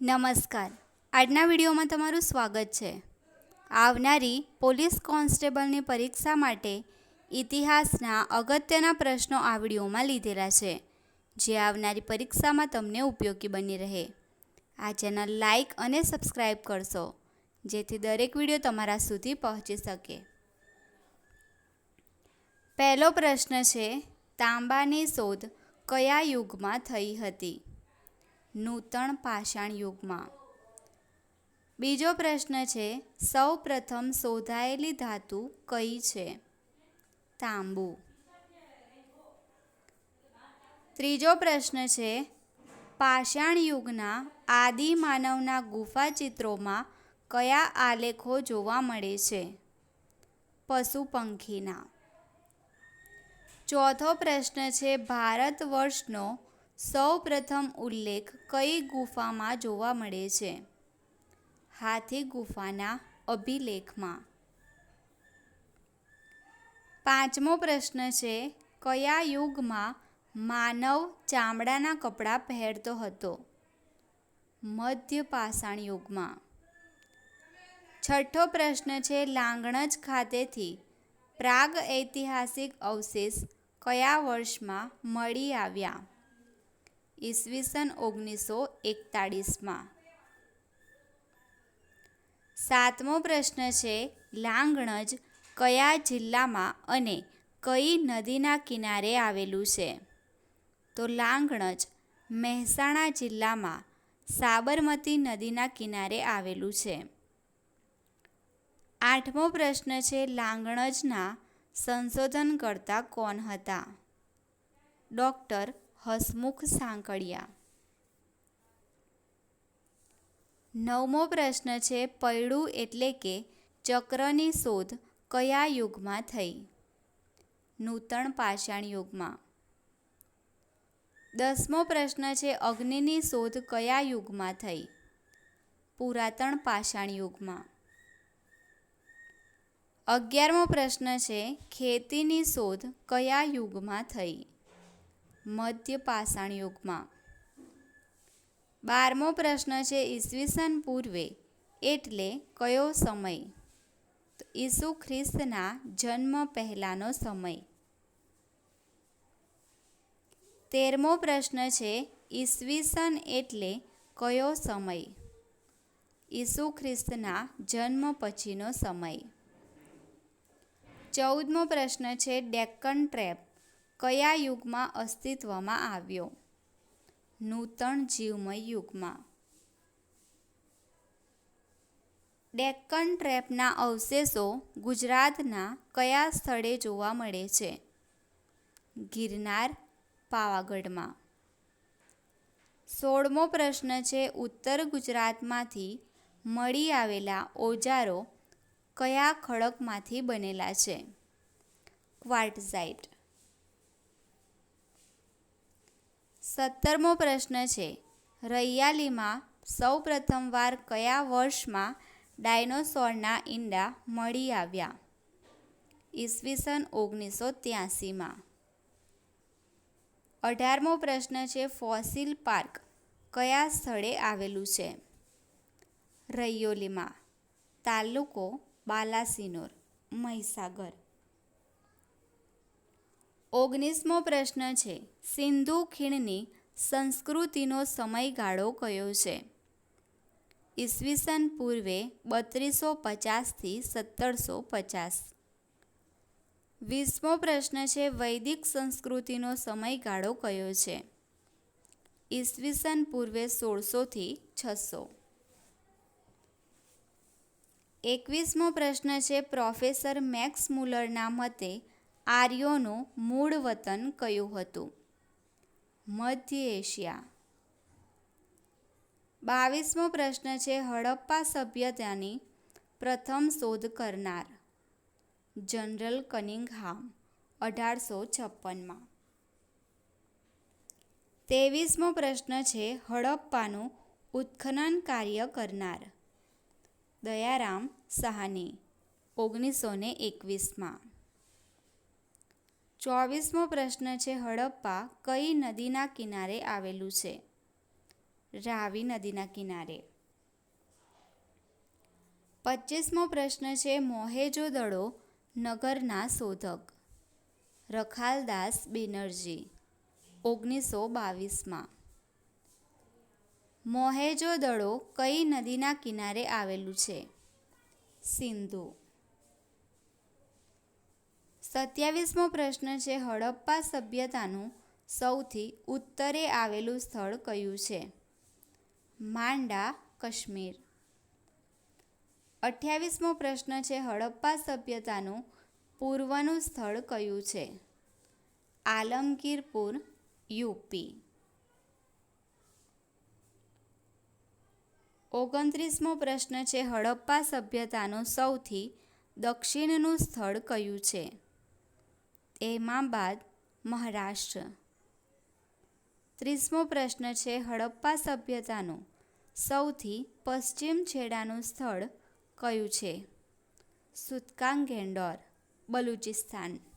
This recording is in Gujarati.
નમસ્કાર. આજના વિડીયોમાં તમારું સ્વાગત છે. આવનારી પોલીસ કોન્સ્ટેબલની પરીક્ષા માટે ઇતિહાસના અગત્યના પ્રશ્નો આ વિડીયોમાં લીધેલા છે. જે આવનારી પરીક્ષામાં તમને ઉપયોગી બની રહે. આ ચેનલ લાઇક અને સબસ્ક્રાઈબ કરશો, જેથી દરેક વીડિયો તમારા સુધી પહોંચી શકે. પહેલો પ્રશ્ન છે, તાંબાની શોધ કયા યુગમાં થઈ હતી? નૂતન પાષાણ યુગમાં. બીજો પ્રશ્ન છે, સૌ પ્રથમ શોધાયેલી ધાતુ કઈ છે? તાંબુ. ત્રીજો પ્રશ્ન છે, પાષાણ યુગના આદિ માનવના ગુફા ચિત્રોમાં કયા આલેખો જોવા મળે છે? પશુ પંખીના. ચોથો પ્રશ્ન છે, ભારત વર્ષનો સૌ પ્રથમ ઉલ્લેખ કઈ ગુફામાં જોવા મળે છે? હાથી ગુફાના અભિલેખમાં. પાંચમો પ્રશ્ન છે, કયા યુગમાં માનવ ચામડાના કપડાં પહેરતો હતો? મધ્ય પાષાણ યુગમાં. છઠ્ઠો પ્રશ્ન છે, લાંગણજ ખાતેથી પ્રાગ ઐતિહાસિક અવશેષ કયા વર્ષમાં મળી આવ્યા? ઈસવીસન ઓગણીસો એકતાળીસમાં. સાતમો પ્રશ્ન છે, લાંગણજ કયા જિલ્લામાં અને કઈ નદીના કિનારે આવેલું છે? તો લાંગણજ મહેસાણા જિલ્લામાં સાબરમતી નદીના કિનારે આવેલું છે. આઠમો પ્રશ્ન છે, લાંગણજના સંશોધનકર્તા કોણ હતા? ડૉક્ટર હસમુખ સાંકળિયા. નવમો પ્રશ્ન છે, પૈડું એટલે કે ચક્રની શોધ કયા યુગમાં થઈ? નૂતન પાષાણ યુગમાં. દસમો પ્રશ્ન છે, અગ્નિની શોધ કયા યુગમાં થઈ? પુરાતન પાષાણ યુગમાં. અગિયારમો પ્રશ્ન છે, ખેતીની શોધ કયા યુગમાં થઈ? મધ્ય પાષાણ યુગમાં. બારમો પ્રશ્ન છે ઈસવીસન પૂર્વે એટલે કયો સમય? ઈસુ ખ્રિસ્તના જન્મ પહેલાંનો સમય. તેરમો પ્રશ્ન છે ઈસવીસન એટલે કયો સમય? ઈસુ ખ્રિસ્તના જન્મ પછીનો સમય. ચૌદમો પ્રશ્ન છે ડેક્કન ટ્રેપ. કયા યુગમાં અસ્તિત્વમાં આવ્યો? નૂતન જીવમય યુગમાં. ડેક્કન ટ્રેપના અવશેષો ગુજરાતના કયા સ્થળે જોવા મળે છે? ગિરનાર, પાવાગઢમાં. સોળમો પ્રશ્ન છે, ઉત્તર ગુજરાતમાંથી મળી આવેલા ઓજારો કયા ખડકમાંથી બનેલા છે? ક્વાર્ટઝાઇટ. સત્તરમો પ્રશ્ન છે. રૈયાલીમાં સૌ પ્રથમવાર કયા વર્ષમાં ડાયનોસોરના ઈંડા મળી આવ્યા? ઈસવીસન ઓગણીસો ત્યાસીમાં. અઢારમો પ્રશ્ન છે, ફોસિલ પાર્ક કયા સ્થળે આવેલું છે? રૈયોલીમાં. તાલુકો બાલાસિનોર, મહીસાગર. ઓગણીસમો પ્રશ્ન છે, સિંધુ ખીણની સંસ્કૃતિનો સમયગાળો કયો છે? ઈસવીસન પૂર્વે બત્રીસો પચાસથી સત્તરસો પચાસ. વીસમો પ્રશ્ન છે, વૈદિક સંસ્કૃતિનો સમયગાળો કયો છે? ઈસવીસન પૂર્વે સોળસોથી છસો. એકવીસમો પ્રશ્ન છે, પ્રોફેસર મેક્સ મુલરના મતે આર્યોનું મૂળ વતન કયું હતું? મધ્ય એશિયા. બાવીસમો પ્રશ્ન છે, હડપ્પા સભ્યતાની પ્રથમ શોધ કરનાર જનરલ કનિંગહામ અઢારસો છપ્પનમાં. ત્રેવીસમો પ્રશ્ન છે, હડપ્પાનું ઉત્ખનન કાર્ય કરનાર દયારામ સહાની ઓગણીસો ને એકવીસમાં. ચોવીસમો પ્રશ્ન છે, હડપ્પા કઈ નદીના કિનારે આવેલું છે? રાવી નદીના કિનારે. પચીસમો પ્રશ્ન છે, મોહેજો દડો નગરના શોધક. રખાલદાસ બેનર્જી, ઓગણીસો બાવીસમાં. મોહેજો દડો કઈ નદીના કિનારે આવેલું છે? સિંધુ. સત્યાવીસમો પ્રશ્ન છે, હડપ્પા સભ્યતાનું સૌથી ઉત્તરે આવેલું સ્થળ કયું છે? માંડા, કાશ્મીર. અઠ્યાવીસમો પ્રશ્ન છે, હડપ્પા સભ્યતાનું પૂર્વનું સ્થળ કયું છે? આલમગીરપુર, યુપી. ઓગણત્રીસમો પ્રશ્ન છે, હડપ્પા સભ્યતાનું સૌથી દક્ષિણનું સ્થળ કયું છે? એમાબાદ મહારાષ્ટ્ર. ત્રીસમો પ્રશ્ન છે હડપ્પા સભ્યતાનું સૌથી પશ્ચિમ છેડાનું સ્થળ કયું છે? સુતકાંગ બલુચિસ્તાન.